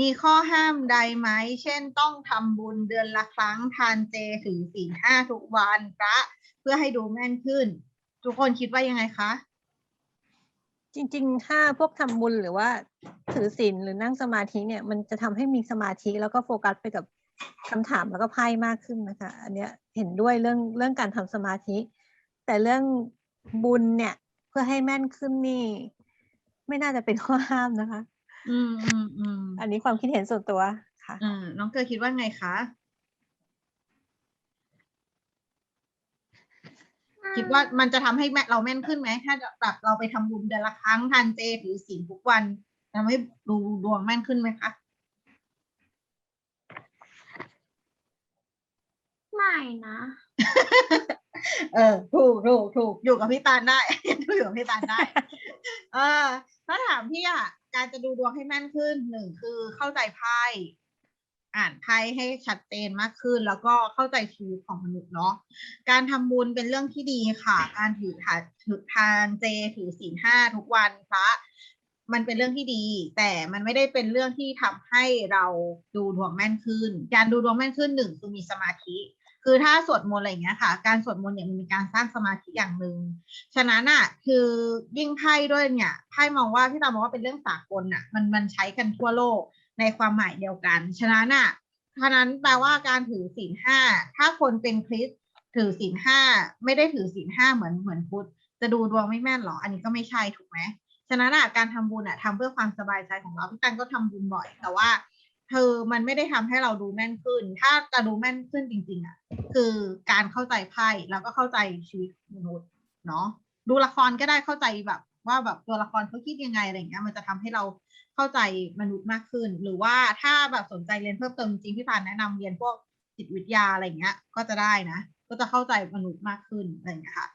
มีข้อห้ามใดไหม เช่นต้องทำบุญเดือนละครั้งทานเจถือศีลห้าทุกวันพระเพื่อให้ดูแม่นขึ้น ทุกคนคิดว่ายังไงคะ จริงๆ ถ้าพวกทำบุญหรือว่าถือศีลหรือนั่งสมาธิเนี่ย มันจะทำให้มีสมาธิแล้วก็โฟกัสไปกับคำถามแล้วก็ไพ่มากขึ้นนะคะ อันเนี้ยเห็นด้วยเรื่องเรื่องการทำสมาธิ แต่เรื่องบุญเนี่ยเพื่อให้แม่นขึ้นนี่ ไม่น่าจะเป็นข้อห้ามนะคะ อืมอืมอืมอันนี้ความคิดเห็นส่วนตัวค่ะอ่าน้องเกอคิดว่าไงคะคิดว่ามันจะทำให้แม่เราแม่นขึ้นไหมถ้าแบบเราไปทำบุญเดือนละครั้งทานเจถือศีลทุกวันทำให้ดูดวงแม่นขึ้นไหมคะไม่นะ เออ ถูกถูกถูกอยู่กับพี่ตาลได้อยู่กับพี่ตาลได้ เออถ้าถามพี่อะ การจะดูดวงให้แม่นขึ้นหนึ่งคือเข้าใจไพ่อ่านไพ่ให้ชัดเจนมากขึ้น แล้วก็เข้าใจชีวิตของมนุษย์เนาะการทำบุญเป็นเรื่องที่ดีค่ะ การถือถาถือทานเจถือศีลห้าทุกวันพระมันเป็นเรื่องที่ดี แต่มันไม่ได้เป็นเรื่องที่ทำให้เราดูดวงแม่นขึ้น การดูดวงแม่นขึ้นหนึ่งคือมีสมาธิ คือถ้าสวดมนต์อะไรอย่างเงี้ยค่ะ การสวดมนต์เนี่ยมันมีการสร้างสมาธิอย่างหนึ่งฉะนั้นอะคือยิ่งไพ่ด้วยเนี่ยไพ่มองว่าพี่ตามองว่าเป็นเรื่องสากลอะมันมันใช้กันทั่วโลกในความหมายเดียวกัน ฉะนั้นอะฉะนั้นแปลว่าการถือศีลห้าถ้าคนเป็นคริสถือศีลห้าไม่ได้ถือศีลห้าเหมือนเหมือนพุทธจะดูดวงไม่แม่นหรอ อันนี้ก็ไม่ใช่ถูกไหมฉะนั้นอะการทำบุญอะทำเพื่อความสบายใจของเราพี่ตันก็ทำบุญบ่อย แต่ว่า คือมันไม่ได้ทำให้เราดูแม่นขึ้น ถ้าจะดูแม่นขึ้นจริง ๆอะ คือการเข้าใจไพ่แล้วก็เข้าใจชีวิตมนุษย์เนาะดูละครก็ได้เข้าใจแบบ ว่าแบบตัวละครเขาคิดยังไงอะไรเงี้ยมันจะทำให้เราเข้าใจมนุษย์มากขึ้น หรือว่าถ้าแบบสนใจเรียนเพิ่มเติมจริงพี่พานแนะนำเรียนพวกจิตวิทยาอะไรเงี้ย ก็จะได้นะ ก็จะเข้าใจมนุษย์มากขึ้นอะไรอย่างเงี้ยค่ะ